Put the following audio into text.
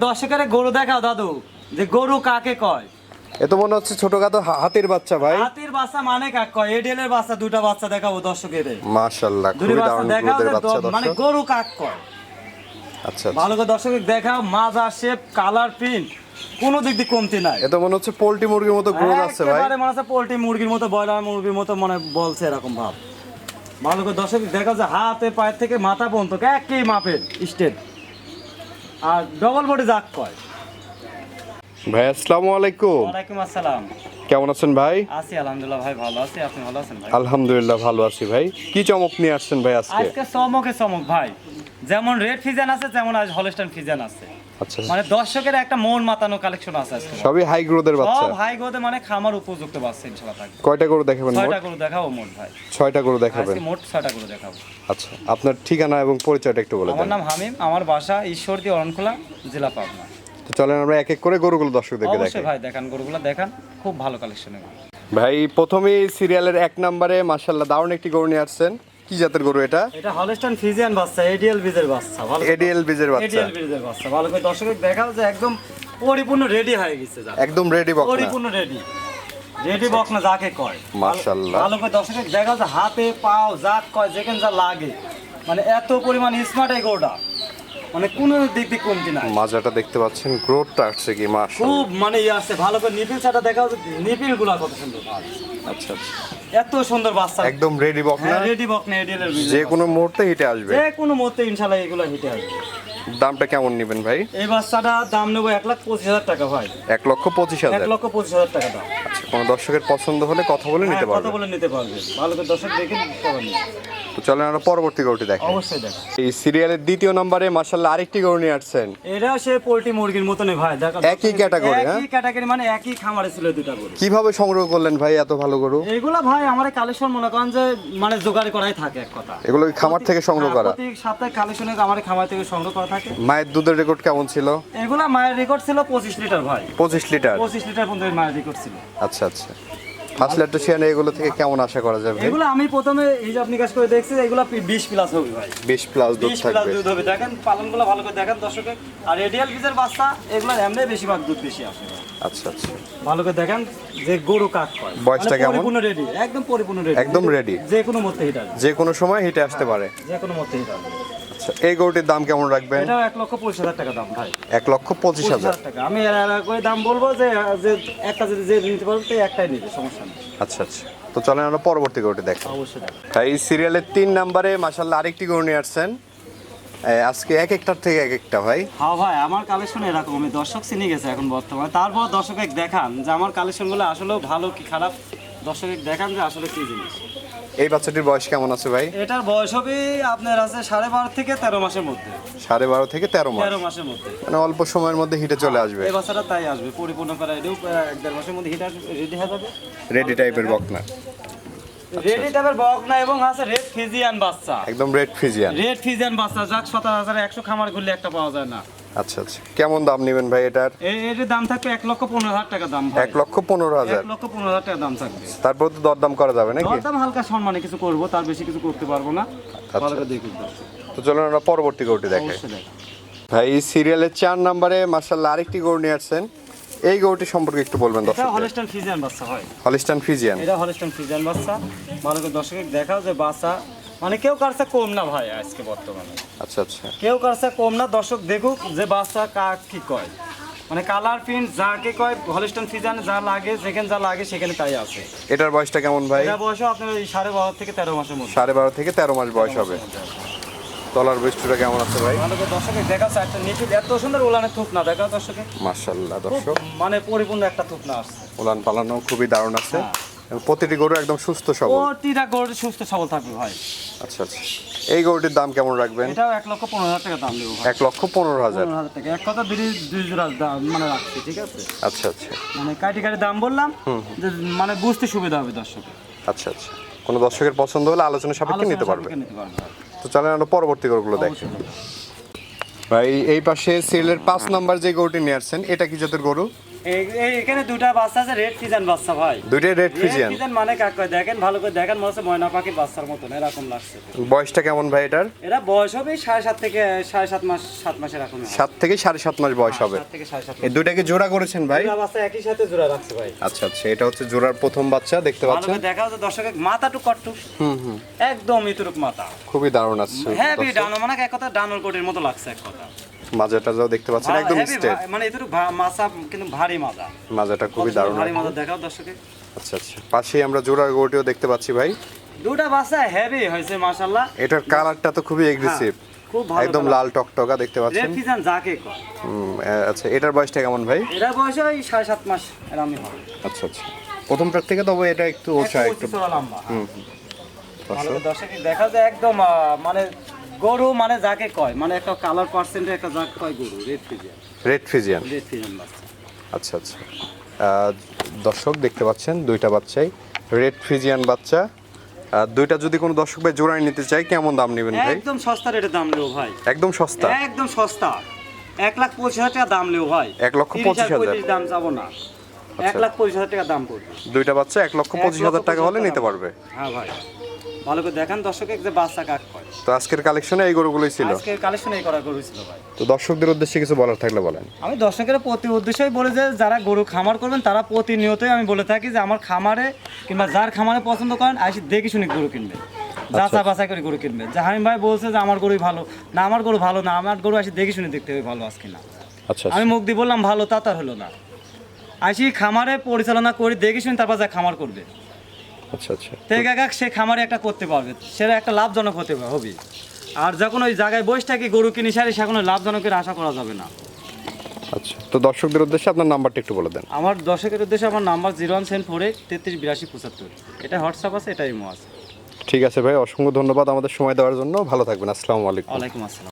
দর্শকের গরু দেখাও দাদু যে গরু কাকে কয়? এ তো মনে হচ্ছে ছোটখাটো হাতির বাচ্চা ভাই। হাতির বাচ্চা মানে কাক কয়? এডেলের বাচ্চা দুটা বাচ্চা দেখাবো দর্শকের মাশাল্লাহ দুটি খুবই দারুণ বাচ্চা দ- মানে গরু কাক কয়? আচ্ছা আচ্ছা। ভালো করে দর্শক দেখাও মাজা শেপ কালার প্রিন্ট কোনো দিক দিয়ে কমতি নাই। এ তো মনে হচ্ছে পোল্ট্রি মুরগির মতো গ্রোথ আছে ভাই। একেবারে মনে হচ্ছে পোল্ট্রি মুরগির মতো ব্রয়লার মুরগির মতো মনে বলছে এরকম ভাব। ভালো করে দর্শক দেখা যায় হাতে পায়ের থেকে মাথা পর্যন্ত একই মাপের স্টেট। আর ডবল বডি জাক কয়। ভাই আসসালামু আলাইকুম। ওয়ালাইকুম আসসালাম। কেমন আছেন ভাই? আছি আলহামদুলিল্লাহ ভাই ভালো আছি। আপনি ভালো আছেন ভাই? আলহামদুলিল্লাহ ভালো আছি ভাই। কি চমক নিয়ে আসছেন ভাই আজকে? আজকে চমকে চমক ভাই। যেমন রেড ফিজান আছে তেমন আজ হলস্টাইন ফিজান আছে। মানে দর্শকের একটা মন মাতানো কালেকশন আছে আজকে। সবই হাই গ্রোথের বাচ্চা। সব হাই গোতে মানে খামার উপযুক্ত বাচ্চা ইনশাআল্লাহ থাকবে। কয়টা করে দেখাবেন মোট? ছয়টা করে দেখাবো মোট ভাই। ছয়টা করে দেখাবেন। আজকে মোট ছয়টা করে দেখাবো। আচ্ছা আপনার ঠিকানা এবং পরিচয়টা একটু বলে আমার নাম হামিম আমার বাসা ঈশ্বরদী অরণখোলা জেলা পাবনা। তো চলেন আমরা এক এক করে গরুগুলো দর্শকদেরকে অবশ্যই দেখাই। ভাই দেখান গরুগুলো দেখান খুব ভালো কালেকশন ভাই প্রথমেই সিরিয়ালের এক নম্বরে মাশাল্লাহ দারুণ একটি গরু নিয়ে আসছেন। কি জাতের গরু এটা? এটা হলস্টাইন ফিজিয়ান বাচ্চা এডিএল বিজের বাচ্চা ভালো এডিএল বিজের বাচ্চা। এডিএল বিজের বাচ্চা ভালো করে দর্শক দেখাও যে একদম পরিপূর্ণ রেডি হয়ে গেছে যা। একদম রেডি বকনা। পরিপূর্ণ রেডি রেডি বক না যাকে কয়। মাশাআল্লাহ। ভালো করে দর্শক দেখাও যে হাতে পাও যাক কয় যেখানে যা লাগে। মানে এত পরিমাণ স্মার্ট এই গরুটা। মানে কোনো দিক দিয়ে কমতি নাই। মাজাটা দেখতে পাচ্ছেন গ্রোথটা আসছে কি মাশাআল্লাহ। খুব মানে ইয়ে আছে ভালো করে নিপিল ছাটা দেখাও যে নিপিলগুলা কত সুন্দর। আচ্ছা আচ্ছা। এত সুন্দর বাচ্চা। একদম রেডি বকনা হ্যাঁ রেডি বক না এডিএল এর যে কোনো মুহূর্তে হিটে আসবে। যে কোনো মতে ইনশাল্লাহ এগুলো হিটে আসবে। দামটা কেমন নেবেন ভাই? এই বাচ্চাটা দাম নেব এক লাখ পঁচিশ হাজার টাকা ভাই। এক লক্ষ পঁচিশ হাজার। এক লক্ষ পঁচিশ হাজার টাকা দাম। কোনো দর্শকের পছন্দ হলে কথা বলে নিতে হ্যাঁ, বলে নিতে পারবে ভালো করে দর্শক দেখে নিতে পারবে তো চলেন আমরা পরবর্তী গরুটি দেখি। অবশ্যই দেখা। এই সিরিয়ালের দ্বিতীয় নম্বরে মাশাল্লাহ আরেকটি গরু নিয়ে আসছেন। এটা সে পোল্ট্রি মুরগির মতনই ভাই দেখা একই category, হ্যাঁ? একই ক্যাটাগরি মানে একই খামারে ছিল দুটা গরু। কীভাবে সংগ্রহ করলেন ভাই এত ভালো গরু? এইগুলা ভাই আমার কালেকশন মনে করেন যে মানে জোগাড়ি করাই থাকে এক কথা। এগুলো খামার থেকে সংগ্রহ হ্যাঁ, করা? প্রতি সপ্তাহে কালেকশনে আমার খামার থেকে সংগ্রহ করা থাকে। মায়ের দুধের রেকর্ড কেমন ছিল? এগুলা মায়ের রেকর্ড ছিল পঁচিশ লিটার ভাই। পঁচিশ লিটার। পঁচিশ লিটার পর্যন্ত মায়ের রেকর্ড ছিল। আচ্ছা। আচ্ছা ফার্স্ট ল্যাকটেশিয়ান এগুলো থেকে কেমন আশা করা যাবে? এগুলো আমি প্রথমে হিসাব নিকাশ করে দেখছি যে এগুলো বিশ প্লাস হবে ভাই। বিশ প্লাস দুধ বিশ প্লাস দুধ হবে। দেখেন পালনগুলো ভালো করে দেখেন দর্শকে আর রেডিয়াল বীজের বাচ্চা এগুলো এমনি বেশিরভাগ দুধ বেশি আসে আচ্ছা আচ্ছা। ভালো করে দেখেন যে গরু কাক হয় বয়সটা কেমন? পরিপূর্ণ রেডি একদম পরিপূর্ণ রেডি একদম ready? যে কোনো মতে হিটার যে কোনো সময় হিটে আসতে পারে। যে কোনো মতে হিটার আচ্ছা এই গরুটির দাম কেমন রাখবেন? এটাও এক লক্ষ পঁচিশ হাজার টাকা দাম ভাই। এক লক্ষ পঁচিশ পঁচিশ হাজার। হাজার টাকা। আমি করে দাম বলব যে যে একটা যদি যে নিতে পারবে তো একটাই নিবে সমস্যা নেই। আচ্ছা আচ্ছা। তো চলেন আমরা পরবর্তী গরুটি দেখি। অবশ্যই। তাই সিরিয়ালের তিন নম্বরে মাসাল্লাহ আরেকটি গরু নিয়ে আসছেন। আজকে এক একটার থেকে এক একটা ভাই। হ্যাঁ ভাই আমার কালেকশন এরকম। আমি দর্শক চিনে গেছে এখন বর্তমানে। তারপর দর্শকে দেখান যে আমার কালেকশনগুলো আসলেও ভালো কি খারাপ। দর্শকে দেখান যে আসলে কি জিনিস। এই বাচ্চাটির বয়স কেমন আছে ভাই? এটার বয়স হবে আপনার আছে সাড়ে বারো থেকে তেরো মাসের মধ্যে। সাড়ে বারো থেকে তেরো মাস। তেরো মাসের মধ্যে। মানে অল্প সময়ের মধ্যে হিটে চলে আসবে। এই বাচ্চাটা তাই আসবে পরিপূর্ণ করা এটাও এক দেড় মাসের মধ্যে হিট আসবে রেডি হয়ে যাবে। রেডি টাইপের বকনা। রেডি টাইপের বক না এবং আছে রেড ফিজিয়ান বাচ্চা। একদম রেড ফিজিয়ান রেড ফিজিয়ান বাচ্চা যাক সতেরো হাজার একশো খামার ঘুরলে একটা পাওয়া যায় না। আচ্ছা আচ্ছা। কেমন দাম নেবেন ভাই এটার? এটার দাম থাকবে এক লক্ষ পনেরো হাজার টাকা দাম এক লক্ষ পনেরো হাজার। লক্ষ পনেরো হাজার টাকা দাম থাকবে। তারপর তো দরদাম করা যাবে নাকি? দরদাম হালকা সম্মানে কিছু করব তার বেশি কিছু করতে পারব না। আচ্ছা। দর্শক। তো চলুন আমরা পরবর্তী গরুটি দেখে অবশ্যই দেখুন। ভাই সিরিয়ালের চার নম্বরে মার্শাল্লাহ আরেকটি গরু নিয়ে আসছেন। এই গরুটি সম্পর্কে একটু বলবেন এটা দর্শক হলস্টাইন ফিজিয়ান বাচ্চা হয়। Holstein Friesian. এটা হলস্টাইন ফিজিয়ান বাচ্চা। ভালো করে দর্শকের দেখাও যে বাচ্চা মানে কেউ কারছে কম না ভাই আজকে বর্তমানে। আচ্ছা আচ্ছা। কেউ কারছে কম না দর্শক দেখুক যে বাচ্চা কাক কি কয়। মানে কালার প্রিন্ট যাকে কয় হলস্টাইন ফিজিয়ান যা লাগে যেখানে যা লাগে সেখানে তাই আছে। এটার বয়সটা কেমন ভাই? এটা বয়স আপনার ওই সাড়ে বারো থেকে তেরো মাসের মধ্যে। সাড়ে বারো থেকে তেরো মাস বয়স হবে। তলার বৃষ্টিটা কেমন আছে ভাই? দর্শকের দেখাচ্ছে একটা নিচে এত সুন্দর ওলানের থুপ না দেখা দর্শকে। মার্শাল্লাহ দর্শক। মানে পরিপূর্ণ একটা থুপ না আসছে। উলান পালানো খুবই দারুণ আছে। হ্যাঁ। প্রতিটি গরু একদম সুস্থ সবল। প্রতিটা গরু সুস্থ সবল থাকবে ভাই। আচ্ছা আচ্ছা। এই গরুটির দাম কেমন রাখবেন? এটাও এক লক্ষ পনেরো হাজার টাকা দাম দেবো ভাই। এক লক্ষ পনেরো হাজার। টাকা। এক কথা দুই দুই জোড়া দাম মানে রাখছি ঠিক আছে? আচ্ছা আচ্ছা। মানে কাটি কাটি দাম বললাম যে মানে বুঝতে সুবিধা হবে দর্শক আচ্ছা আচ্ছা। কোনো দর্শকের পছন্দ হলে আলোচনা সাপেক্ষে নিতে পারবে। তো চলেন আমরা পরবর্তী গরুগুলো দেখি। ভাই এই পাশে সিরিয়ালের পাঁচ নাম্বার যে গরুটি নিয়ে আসছেন এটা কি জাতের গরু? এখানে দুটা বাচ্চা আছে রেড ফিজান বাচ্চা ভাই। দুইটাই রেড ফিজিয়ান ফিজান মানে কাক কয়? দেখেন ভালো করে দেখেন মনে হচ্ছে ময়না পাখির বাচ্চার মতন এরকম লাগছে। বয়সটা কেমন ভাই এটার? এরা বয়স হবে সাড়ে সাত থেকে সাড়ে সাত মাস সাত মাসের এরকম সাত থেকে সাড়ে সাত মাস বয়স হবে। এই দুইটাকে জোড়া করেছেন ভাই? দুটা বাচ্চা একই সাথে জোড়া রাখছে ভাই। আচ্ছা আচ্ছা এটা হচ্ছে জোড়ার প্রথম বাচ্চা দেখতে ভালো পাচ্ছেন? করে দেখা হচ্ছে দর্শকের মাথা টু কট্টু হুম হুম। একদম ইতুরুক মাথা। খুবই দারুণ আছে। হ্যাঁ। ডানো মানে এক কথা ডানোর কোটের মতো লাগছে এক কথা। মাজাটা যাও দেখতে পাচ্ছেন একদম Heavy মানে ইতুরুক মাছা কিন্তু ভারী মাজা। মাজাটা খুবই দারুণ ভারী মাজা দেখাও দর্শকে। আচ্ছা আচ্ছা। পাশেই আমরা জোড়া গরুটিও দেখতে পাচ্ছি ভাই। দুটা বাচ্চা হেভি হয়েছে মাশাল্লাহ এটার কালারটা তো খুবই এগ্রেসিভ খুব ভালো একদম লাল টকটকা দেখতে পাচ্ছেন। ফিজান যাকে আচ্ছা এটার বয়সটা কেমন ভাই? এরা বয়স ওই সাড়ে সাত মাস এরমই হবে আচ্ছা আচ্ছা। প্রথমটার থেকে তবে এটা একটু ওষা একটু লম্বা হুম হুম। দর্শক, দর্শকে দেখা যায় একদম মানে গরু মানে যাকে কয় মানে একটা কালার পার্সেন্টে একটা যাকে কয় গরু red Friesian red Friesian red Friesian বাচ্চা। আচ্ছা আচ্ছা। দর্শক দেখতে পাচ্ছেন দুইটা বাচ্চাই। রেড ফিজিয়ান বাচ্চা। আর দুইটা যদি কোনো দর্শক ভাই জোড়ায় নিতে চাই কেমন দাম নেবেন ভাই? একদম সস্তা রেটের দাম নেব ভাই। একদম সস্তা? একদম সস্তা। এক লাখ পঁচিশ হাজার টাকা দাম নেব ভাই। এক লক্ষ পঁচিশ হাজার। দাম যাব না। এক লাখ পঁচিশ হাজার টাকা দাম পড়বে। দুইটা বাচ্চা এক লক্ষ পঁচিশ হাজার টাকা হলে নিতে পারবে। হ্যাঁ ভাই। ভালো করে দেখান দর্শকে যে বাচ্চা কাক কয়। তো আজকের কালেকশনে এই গরুগুলোই ছিল? আজকে কালেকশন এই করা গরু ছিল ভাই। তো দর্শকদের উদ্দেশ্যে কিছু বলার থাকলে বলেন। আমি দর্শকের প্রতি উদ্দেশ্যই বলে যে যারা গরু খামার করবেন তারা প্রতিনিয়তই আমি বলে থাকি যে আমার খামারে কিংবা যার খামারে পছন্দ করেন আসি দেখে শুনে গরু কিনবে। যাচা বাছাই করে গরু কিনবে। জাহামিন ভাই বলছে যে আমার গরুই ভালো। না আমার গরু ভালো না আমার গরু আসি দেখে শুনে দেখতে হবে ভালো আজকে না। আচ্ছা। আমি মুখ দিয়ে বললাম ভালো তা তার হলো না। আসি খামারে পরিচালনা করে দেখে শুনে তারপর যা খামার করবে। আচ্ছা আচ্ছা। থেকে কাকা সে খামারে একটা করতে পারবে। সেটা একটা লাভজনক হতে হবে। আর যখন ওই জায়গায় বসে থাকি গরু কিনি সারি সে কোনো লাভজনকের আশা করা যাবে না। আচ্ছা তো দর্শকদের উদ্দেশ্যে আপনার নাম্বারটা একটু বলে দেন। আমার দর্শকের উদ্দেশ্যে আমার number zero one seven four eight তেত্রিশ বিরাশি পঁচাত্তর। এটা হোয়াটসঅ্যাপ আছে এটা ইমো আছে। ঠিক আছে ভাই অসংখ্য ধন্যবাদ আমাদের সময় দেওয়ার জন্য। ভালো থাকবেন আসসালামু আলাইকুম। ওয়ালাইকুম আসসালাম।